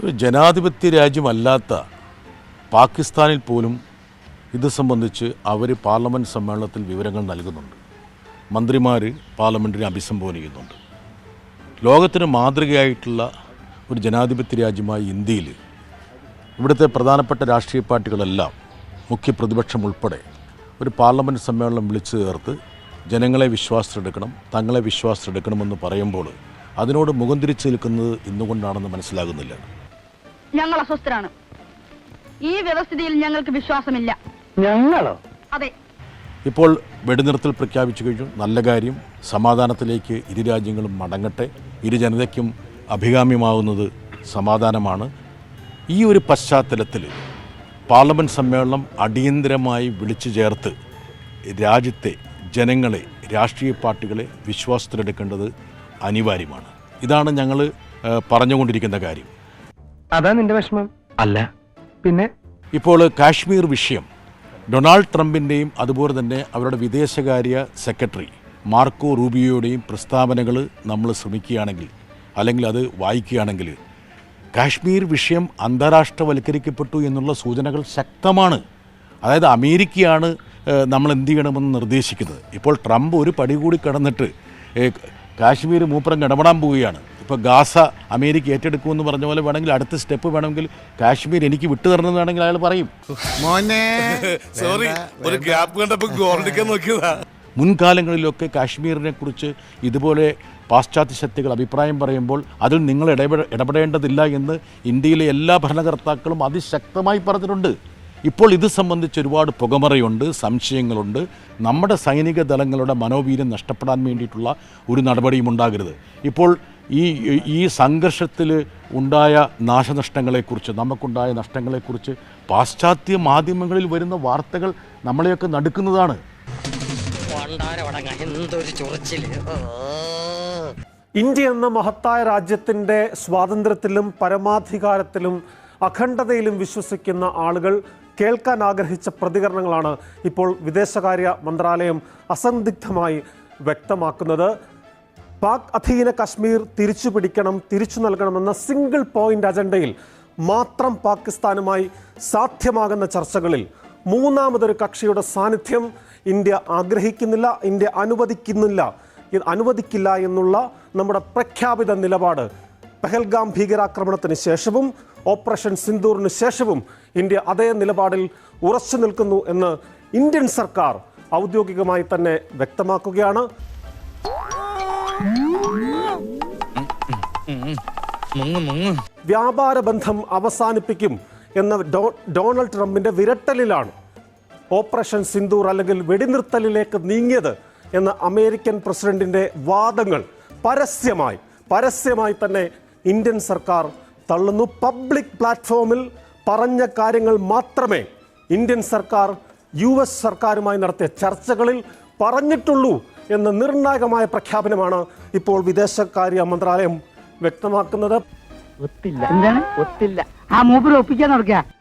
ഒരു ജനാധിപത്യ രാജ്യമല്ലാത്ത പാകിസ്ഥാനിൽ പോലും ഇത് സംബന്ധിച്ച് അവർ പാർലമെന്റ് സമ്മേളനത്തിൽ വിവരങ്ങൾ നൽകുന്നുണ്ട്. മന്ത്രിമാർ പാർലമെന്റിനെ അഭിസംബോധന ചെയ്യുന്നുണ്ട് ലോകത്തിന് മാതൃകയായിട്ടുള്ള ഒരു ജനാധിപത്യ രാജ്യമായ ഇന്ത്യയിൽ ഇവിടുത്തെ പ്രധാനപ്പെട്ട രാഷ്ട്രീയ പാർട്ടികളെല്ലാം മുഖ്യ പ്രതിപക്ഷം ഉൾപ്പെടെ ഒരു പാർലമെന്റ് സമ്മേളനം വിളിച്ചു ചേർത്ത് ജനങ്ങളെ വിശ്വാസത്തിലെടുക്കണം തങ്ങളെ വിശ്വാസത്തിലെടുക്കണമെന്ന് പറയുമ്പോൾ അതിനോട് മുഖം തിരിച്ചു നിൽക്കുന്നത് ഇന്നുകൊണ്ടാണെന്ന് മനസ്സിലാകുന്നില്ല. ഞങ്ങൾ അസ്വസ്ഥരാണ്. ഈ വ്യവസ്ഥിതിയിൽ ഞങ്ങൾക്ക് വിശ്വാസമില്ല. ഞങ്ങളോ? അതെ. ഇപ്പോൾ വെടിനിർത്തൽ പ്രഖ്യാപിച്ചു കഴിഞ്ഞു. നല്ല കാര്യം സമാധാനത്തിലേക്ക് ഇരു രാജ്യങ്ങളും മടങ്ങട്ടെ. ഇരു ജനതയ്ക്കും അഭികാമ്യമാവുന്നത് സമാധാനമാണ്. ഈ ഒരു പശ്ചാത്തലത്തിൽ പാർലമെന്റ് സമ്മേളനം അടിയന്തരമായി വിളിച്ചു ചേർത്ത് രാജ്യത്തെ ജനങ്ങളെ രാഷ്ട്രീയ പാർട്ടികളെ വിശ്വാസത്തിലെടുക്കേണ്ടത് അനിവാര്യമാണ്. ഇതാണ് ഞങ്ങൾ പറഞ്ഞുകൊണ്ടിരിക്കുന്ന കാര്യം. അതാ നിന്റെ വിഷമം. അല്ല. പിന്നെ? ഇപ്പോൾ കാശ്മീർ വിഷയം. ഡൊണാൾഡ് ട്രംപിന്റെയും അതുപോലെ തന്നെ അവരുടെ വിദേശകാര്യ സെക്രട്ടറി മാർക്കോ റൂബിയോയുടെയും പ്രസ്താവനകൾ നമ്മൾ ശ്രമിക്കുകയാണെങ്കിൽ അല്ലെങ്കിൽ അത് വായിക്കുകയാണെങ്കിൽ കാശ്മീർ വിഷയം അന്താരാഷ്ട്രവൽക്കരിക്കപ്പെട്ടു എന്നുള്ള സൂചനകൾ ശക്തമാണ്. അതായത് അമേരിക്കയാണ് നമ്മൾ എന്ത് ചെയ്യണമെന്ന് നിർദ്ദേശിക്കുന്നത്. ഇപ്പോൾ ട്രംപ് ഒരു പടി കൂടി കടന്നിട്ട് കാശ്മീർ മൂപ്പറം കിടപെടാൻ പോവുകയാണ്. ഇപ്പോൾ ഗാസ അമേരിക്ക ഏറ്റെടുക്കുമെന്ന് പറഞ്ഞ പോലെ വേണമെങ്കിൽ അടുത്ത സ്റ്റെപ്പ് വേണമെങ്കിൽ കാശ്മീർ എനിക്ക് വിട്ടു തരണമെന്ന് വേണമെങ്കിൽ അയാൾ പറയും. മോനെ സോറി ഒരു ഗ്യാപ്പ് കണ്ടപ്പോൾ നോക്കിയതാ. മുൻകാലങ്ങളിലൊക്കെ കാശ്മീരിനെ കുറിച്ച് ഇതുപോലെ പാശ്ചാത്യ ശക്തികൾ അഭിപ്രായം പറയുമ്പോൾ അതിൽ നിങ്ങൾ ഇടപെട ഇടപെടേണ്ടതില്ല എന്ന് ഇന്ത്യയിലെ എല്ലാ ഭരണകർത്താക്കളും അതിശക്തമായി പറഞ്ഞിട്ടുണ്ട്. ഇപ്പോൾ ഇത് സംബന്ധിച്ച് ഒരുപാട് പുകമറയുണ്ട് സംശയങ്ങളുണ്ട്. നമ്മുടെ സൈനിക ദളങ്ങളുടെ മനോവീര്യം നഷ്ടപ്പെടാൻ വേണ്ടിയിട്ടുള്ള ഒരു നടപടിയും ഉണ്ടാകരുത്. ഇപ്പോൾ ഈ ഈ സംഘർഷത്തിൽ ഉണ്ടായ നാശനഷ്ടങ്ങളെക്കുറിച്ച് നമുക്കുണ്ടായ നഷ്ടങ്ങളെക്കുറിച്ച് പാശ്ചാത്യ മാധ്യമങ്ങളിൽ വരുന്ന വാർത്തകൾ നമ്മളെയൊക്കെ നടുക്കുന്നതാണ്. ഇന്ത്യ എന്ന മഹത്തായ രാജ്യത്തിന്റെ സ്വാതന്ത്ര്യത്തിലും പരമാധികാരത്തിലും അഖണ്ഡതയിലും വിശ്വസിക്കുന്ന ആളുകൾ കേൾക്കാൻ ആഗ്രഹിച്ച പ്രതികരണങ്ങളാണ് ഇപ്പോൾ വിദേശകാര്യ മന്ത്രാലയം അസന്ദിഗ്ധമായി വ്യക്തമാക്കുന്നത്. പാക് അധീന കശ്മീർ തിരിച്ചു പിടിക്കണം തിരിച്ചു നൽകണമെന്ന സിംഗിൾ പോയിന്റ് അജണ്ടയിൽ മാത്രം പാകിസ്ഥാനുമായി സാധ്യമാകുന്ന ചർച്ചകളിൽ മൂന്നാമതൊരു കക്ഷിയുടെ സാന്നിധ്യം ഇന്ത്യ ആഗ്രഹിക്കുന്നില്ല ഇന്ത്യ അനുവദിക്കുന്നില്ല അനുവദിക്കില്ല എന്നുള്ള നമ്മുടെ പ്രഖ്യാപിത നിലപാട്. പെഹൽഗാം ഭീകരാക്രമണത്തിന് ശേഷവും ഓപ്പറേഷൻ സിന്ദൂറിന് ശേഷവും ഇന്ത്യ അതേ നിലപാടിൽ ഉറച്ചു നിൽക്കുന്നു എന്ന് ഇന്ത്യൻ സർക്കാർ ഔദ്യോഗികമായി തന്നെ വ്യക്തമാക്കുകയാണ്. വ്യാപാര ബന്ധം അവസാനിപ്പിക്കും എന്ന ഡോണൾഡ് ട്രംപിന്റെ വിരട്ടലിലാണ് ഓപ്പറേഷൻ സിന്ദൂർ അല്ലെങ്കിൽ വെടിനിർത്തലിലേക്ക് നീങ്ങിയത് എന്ന അമേരിക്കൻ പ്രസിഡന്റിന്റെ വാദങ്ങൾ പരസ്യമായി പരസ്യമായി തന്നെ ഇന്ത്യൻ സർക്കാർ തള്ളുന്നു. പബ്ലിക് പ്ലാറ്റ്ഫോമിൽ പറഞ്ഞ കാര്യങ്ങൾ മാത്രമേ ഇന്ത്യൻ സർക്കാർ യു എസ് സർക്കാരുമായി നടത്തിയ ചർച്ചകളിൽ പറഞ്ഞിട്ടുള്ളൂ എന്ന നിർണായകമായ പ്രഖ്യാപനമാണ് ഇപ്പോൾ വിദേശകാര്യ മന്ത്രാലയം വ്യക്തമാക്കുന്നത്. ഒത്തില്ല. ഒത്തില്ല. ആ മൂപ്പര് ഒപ്പിക്കാൻ നടക്കുക